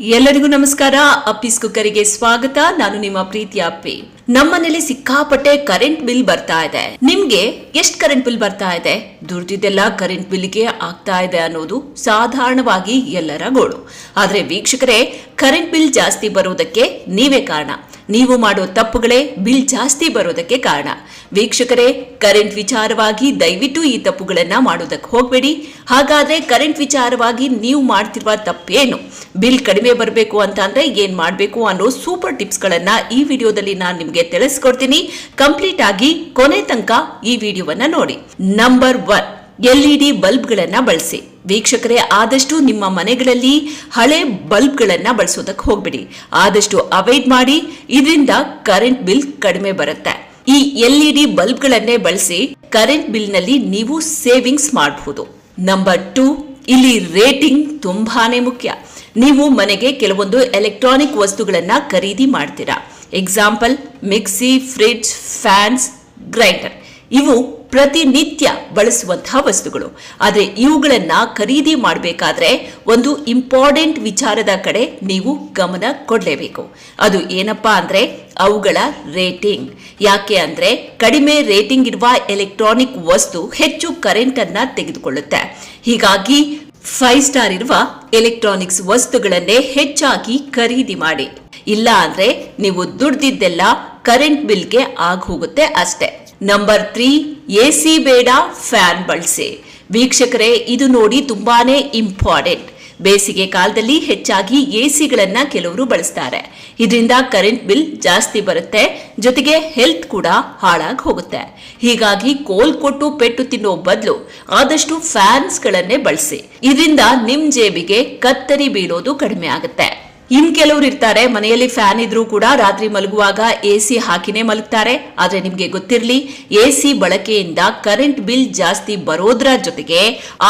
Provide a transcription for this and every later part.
ಎಲ್ಲರಿಗೂ ನಮಸ್ಕಾರ. ಅಪ್ಪಿಸ್ ಕುಕ್ಕರಿಗೆ ಸ್ವಾಗತ. ನಾನು ನಿಮ್ಮ ಪ್ರೀತಿಯ ಅಪ್ಪಿ. ನಮ್ಮನೇಲಿ ಸಿಕ್ಕಾಪಟ್ಟೆ ಕರೆಂಟ್ ಬಿಲ್ ಬರ್ತಾ ಇದೆ. ನಿಮ್ಗೆ ಎಷ್ಟ್ ಕರೆಂಟ್ ಬಿಲ್ ಬರ್ತಾ ಇದೆ? ದುಡ್ದಿದ್ದೆಲ್ಲ ಕರೆಂಟ್ ಬಿಲ್ಗೆ ಆಗ್ತಾ ಇದೆ ಅನ್ನೋದು ಸಾಧಾರಣವಾಗಿ ಎಲ್ಲರ ಗೋಳು. ಆದ್ರೆ ವೀಕ್ಷಕರೇ ಕರೆಂಟ್ ಬಿಲ್ ಜಾಸ್ತಿ ಬರೋದಕ್ಕೆ ನೀವೇ ಕಾರಣ. ನೀವು ಮಾಡೋ ತಪ್ಪುಗಳೇ ಬಿಲ್ ಜಾಸ್ತಿ ಬರೋದಕ್ಕೆ ಕಾರಣ. ವೀಕ್ಷಕರೇ, ಕರೆಂಟ್ ವಿಚಾರವಾಗಿ ದಯವಿಟ್ಟು ಈ ತಪ್ಪುಗಳನ್ನ ಮಾಡೋದಕ್ಕೆ ಹೋಗಬೇಡಿ. ಹಾಗಾದ್ರೆ ಕರೆಂಟ್ ವಿಚಾರವಾಗಿ ನೀವು ಮಾಡ್ತಿರುವ ತಪ್ಪೇನು? ಬಿಲ್ ಕಡಿಮೆ ಬರಬೇಕು ಅಂತ ಅಂದ್ರೆ ಏನ್ ಮಾಡಬೇಕು ಅನ್ನೋ ಸೂಪರ್ ಟಿಪ್ಸ್ ಗಳನ್ನ ಈ ವಿಡಿಯೋದಲ್ಲಿ ನಾನು ನಿಮಗೆ ತಿಳಿಸ್ಕೊಡ್ತೀನಿ. ಕಂಪ್ಲೀಟ್ ಆಗಿ ಕೊನೆ ತನಕ ಈ ವಿಡಿಯೋವನ್ನ ನೋಡಿ. ನಂಬರ್ ಒನ್ ಎಲ್ಇಡಿ ಬಲ್ಬ್ಗಳನ್ನ ಬಳಸಿ. ವೀಕ್ಷಕರೇ, ಆದಷ್ಟು ನಿಮ್ಮ ಮನೆಗಳಲ್ಲಿ ಹಳೆ ಬಲ್ಬ್ಗಳನ್ನ ಬಳಸೋದಕ್ಕೆ ಹೋಗ್ಬಿಡಿ. ಆದಷ್ಟು ಅವಾಯ್ಡ್ ಮಾಡಿ. ಇದರಿಂದ ಕರೆಂಟ್ ಬಿಲ್ ಕಡಿಮೆ ಬರುತ್ತೆ. ಈ ಎಲ್ಇಡಿ ಬಲ್ಬ್ಗಳನ್ನೇ ಬಳಸಿ ಕರೆಂಟ್ ಬಿಲ್ನಲ್ಲಿ ನೀವು ಸೇವಿಂಗ್ಸ್ ಮಾಡಬಹುದು ನಂಬರ್ ಟೂ, ಇಲ್ಲಿ ರೇಟಿಂಗ್ ತುಂಬಾನೇ ಮುಖ್ಯ. ನೀವು ಮನೆಗೆ ಕೆಲವೊಂದು ಎಲೆಕ್ಟ್ರಾನಿಕ್ ವಸ್ತುಗಳನ್ನ ಖರೀದಿ ಮಾಡ್ತೀರಾ. Example, mixie, fridge, fans, grinder. ಇವು ಪ್ರತಿನಿತ್ಯ ಬಳಸುವಂತಹ ವಸ್ತುಗಳು. ಆದರೆ ಇವುಗಳನ್ನು ಖರೀದಿ ಮಾಡಬೇಕಾದ್ರೆ ಒಂದು ಇಂಪಾರ್ಟೆಂಟ್ ವಿಚಾರದ ಕಡೆ ನೀವು ಗಮನ ಕೊಡಲೇಬೇಕು. ಅದು ಏನಪ್ಪಾ ಅಂದರೆ ಅವುಗಳ ರೇಟಿಂಗ್ ಯಾಕೆ ಅಂದರೆ ಕಡಿಮೆ ರೇಟಿಂಗ್ ಇರುವ ಎಲೆಕ್ಟ್ರಾನಿಕ್ ವಸ್ತು ಹೆಚ್ಚು ಕರೆಂಟನ್ನು ತೆಗೆದುಕೊಳ್ಳುತ್ತೆ. ಹೀಗಾಗಿ ಫೈವ್ ಸ್ಟಾರ್ ಇರುವ ಎಲೆಕ್ಟ್ರಾನಿಕ್ಸ್ ವಸ್ತುಗಳನ್ನೇ ಹೆಚ್ಚಾಗಿ ಖರೀದಿ ಮಾಡಿ. ಇಲ್ಲ ಅಂದರೆ ನೀವು ದುಡ್ದಿದ್ದೆಲ್ಲ ಕರೆಂಟ್ ಬಿಲ್ಗೆ ಆಗ ಹೋಗುತ್ತೆ ಅಷ್ಟೇ. ನಂಬರ್ ತ್ರೀ ಎ ಸಿ ಬೇಡ ಫ್ಯಾನ್ ಬಳಸಿ ವೀಕ್ಷಕರೇ, ಇದು ನೋಡಿ ತುಂಬಾನೇ ಇಂಪಾರ್ಟೆಂಟ್ ಬೇಸಿಗೆ ಕಾಲದಲ್ಲಿ ಹೆಚ್ಚಾಗಿ ಎ ಸಿಗಳನ್ನು ಕೆಲವರು ಬಳಸ್ತಾರೆ. ಇದರಿಂದ ಕರೆಂಟ್ ಬಿಲ್ ಜಾಸ್ತಿ ಬರುತ್ತೆ, ಜೊತೆಗೆ ಹೆಲ್ತ್ ಕೂಡ ಹಾಳಾಗಿ ಹೋಗುತ್ತೆ. ಹೀಗಾಗಿ ಕೋಲ್ ಕೊಟ್ಟು ಪೆಟ್ಟು ತಿನ್ನೋ ಬದಲು ಆದಷ್ಟು ಫ್ಯಾನ್ಸ್ ಗಳನ್ನೇ ಬಳಸಿ. ಇದರಿಂದ ನಿಮ್ ಜೇಬಿಗೆ ಕತ್ತರಿ ಬೀಳೋದು ಕಡಿಮೆ ಆಗುತ್ತೆ. ಇನ್ ಕೆಲವರು ಇರ್ತಾರೆ, ಮನೆಯಲ್ಲಿ ಫ್ಯಾನ್ ಇದ್ರೂ ಕೂಡ ರಾತ್ರಿ ಮಲಗುವಾಗ ಎಸಿ ಹಾಕಿನೇ ಮಲಗ್ತಾರೆ. ಆದ್ರೆ ನಿಮ್ಗೆ ಗೊತ್ತಿರಲಿ ಎಸಿ ಬಳಕೆಯಿಂದ ಕರೆಂಟ್ ಬಿಲ್ ಜಾಸ್ತಿ ಬರೋದ್ರ ಜೊತೆಗೆ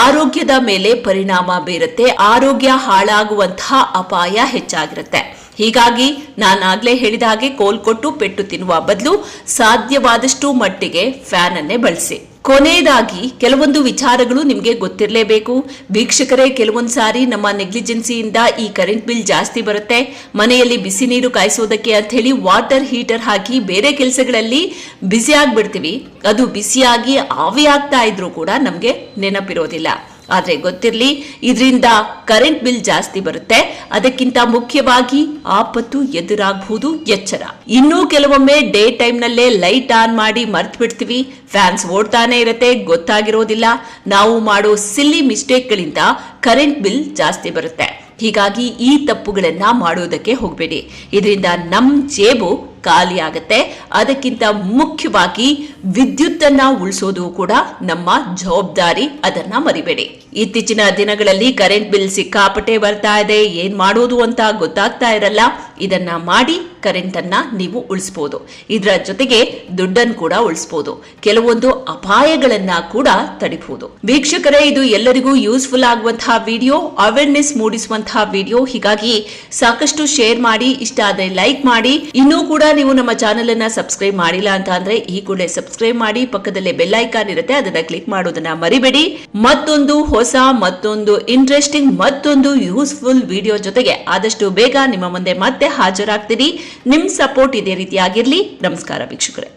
ಆರೋಗ್ಯದ ಮೇಲೆ ಪರಿಣಾಮ ಬೀರುತ್ತೆ, ಆರೋಗ್ಯ ಹಾಳಾಗುವಂತಹ ಅಪಾಯ ಹೆಚ್ಚಾಗಿರುತ್ತೆ. ಹೀಗಾಗಿ ನಾನಾಗ್ಲೇ ಹೇಳಿದ ಹಾಗೆ ಕೋಲ್ ಕೊಟ್ಟು ಪೆಟ್ಟು ತಿನ್ನುವ ಬದಲು ಸಾಧ್ಯವಾದಷ್ಟು ಮಟ್ಟಿಗೆ ಫ್ಯಾನ್ ಅನ್ನೇ ಬಳಸಿ. ಕೊನೆಯದಾಗಿ ಕೆಲವೊಂದು ವಿಚಾರಗಳು ನಿಮಗೆ ಗೊತ್ತಿರಲೇಬೇಕು. ವೀಕ್ಷಕರೇ, ಕೆಲವೊಂದು ಸಾರಿ ನಮ್ಮ ನೆಗ್ಲಿಜೆನ್ಸಿಯಿಂದ ಈ ಕರೆಂಟ್ ಬಿಲ್ ಜಾಸ್ತಿ ಬರುತ್ತೆ. ಮನೆಯಲ್ಲಿ ಬಿಸಿ ನೀರು ಕಾಯಿಸೋದಕ್ಕೆ ಅಂತ ಹೇಳಿ ವಾಟರ್ ಹೀಟರ್ ಹಾಕಿ ಬೇರೆ ಕೆಲಸಗಳಲ್ಲಿ ಬಿಸಿ ಆಗಿಬಿಡ್ತೀವಿ. ಅದು ಬಿಸಿಯಾಗಿ ಆವಿ ಆಗ್ತಾ ಇದ್ರೂ ಕೂಡ ನಮಗೆ ನೆನಪಿರೋದಿಲ್ಲ. ಆದ್ರೆ ಗೊತ್ತಿರಲಿ, ಇದರಿಂದ ಕರೆಂಟ್ ಬಿಲ್ ಜಾಸ್ತಿ ಬರುತ್ತೆ. ಅದಕ್ಕಿಂತ ಮುಖ್ಯವಾಗಿ ಆಪತ್ತು ಎದುರಾಗಬಹುದು ಎಚ್ಚರ. ಇನ್ನೂ ಕೆಲವೊಮ್ಮೆ ಡೇ ಟೈಮ್ ನಲ್ಲೇ ಲೈಟ್ ಆನ್ ಮಾಡಿ ಮರ್ತ್ ಬಿಡ್ತೀವಿ ಫ್ಯಾನ್ಸ್ ಓಡ್ತಾನೆ ಇರುತ್ತೆ, ಗೊತ್ತಾಗಿರೋದಿಲ್ಲ. ನಾವು ಮಾಡೋ ಸಿಲ್ಲಿ ಮಿಸ್ಟೇಕ್ಗಳಿಂದ ಕರೆಂಟ್ ಬಿಲ್ ಜಾಸ್ತಿ ಬರುತ್ತೆ. ಹೀಗಾಗಿ ಈ ತಪ್ಪುಗಳನ್ನ ಮಾಡೋದಕ್ಕೆ ಹೋಗಬೇಡಿ. ಇದರಿಂದ ನಮ್ ಜೇಬು ಖಾಲಿ ಆಗತ್ತೆ ಅದಕ್ಕಿಂತ ಮುಖ್ಯವಾಗಿ ವಿದ್ಯುತ್ ಅನ್ನ ಉಳಿಸೋದು ಕೂಡ ನಮ್ಮ ಜವಾಬ್ದಾರಿ. ಅದನ್ನ ಮರಿಬೇಡಿ. ಇತ್ತೀಚಿನ ದಿನಗಳಲ್ಲಿ ಕರೆಂಟ್ ಬಿಲ್ ಸಿಕ್ಕಾಪಟ್ಟೆ ಬರ್ತಾ ಇದೆ. ಏನ್ ಮಾಡೋದು ಅಂತ ಗೊತ್ತಾಗ್ತಾ ಇರಲ್ಲ. ಇದನ್ನ ಮಾಡಿ ಕರೆಂಟ್ ಅನ್ನ ನೀವು ಉಳಿಸಬಹುದು ಇದರ ಜೊತೆಗೆ ದುಡ್ಡನ್ನು ಕೂಡ ಉಳಿಸಬಹುದು ಕೆಲವೊಂದು ಅಪಾಯಗಳನ್ನ ಕೂಡ ತಡಿಬಹುದು ವೀಕ್ಷಕರೇ, ಇದು ಎಲ್ಲರಿಗೂ ಯೂಸ್ಫುಲ್ ಆಗುವಂತಹ ವಿಡಿಯೋ. Awareness ಮೂಡಿಸುವಂತಹ video. ಹೀಗಾಗಿ ಸಾಕಷ್ಟು ಶೇರ್ ಮಾಡಿ, ಇಷ್ಟ ಆದ್ರೆ ಲೈಕ್ ಮಾಡಿ. ಇನ್ನೂ ಕೂಡ ನೀವು ನಮ್ಮ ಚಾನೆಲ್ ಅನ್ನ ಸಬ್ಸ್ಕ್ರೈಬ್ ಮಾಡಿಲ್ಲ ಅಂತ ಅಂದ್ರೆ ಈ ಕೂಡಲೇ ಸಬ್ಸ್ಕ್ರೈಬ್ ಮಾಡಿ, ಪಕ್ಕದಲ್ಲೇ ಬೆಲ್ ಐಕಾನ್ ಇರುತ್ತೆ, ಅದನ್ನ ಕ್ಲಿಕ್ ಮಾಡೋದನ್ನ ಮರಿಬೇಡಿ. ಮತ್ತೊಂದು ಹೊಸ, ಮತ್ತೊಂದು ಇಂಟ್ರೆಸ್ಟಿಂಗ್ ಮತ್ತೊಂದು ಯೂಸ್ಫುಲ್ ವಿಡಿಯೋ ಜೊತೆಗೆ ಆದಷ್ಟು ಬೇಗ ನಿಮ್ಮ ಮುಂದೆ ಮತ್ತೆ ಹಾಜರಾಗ್ತೀನಿ. ನಿಮ್ ಸಪೋರ್ಟ್ ಇದೇ ರೀತಿಯಾಗಿರ್ಲಿ ನಮಸ್ಕಾರ ವೀಕ್ಷಕರೇ.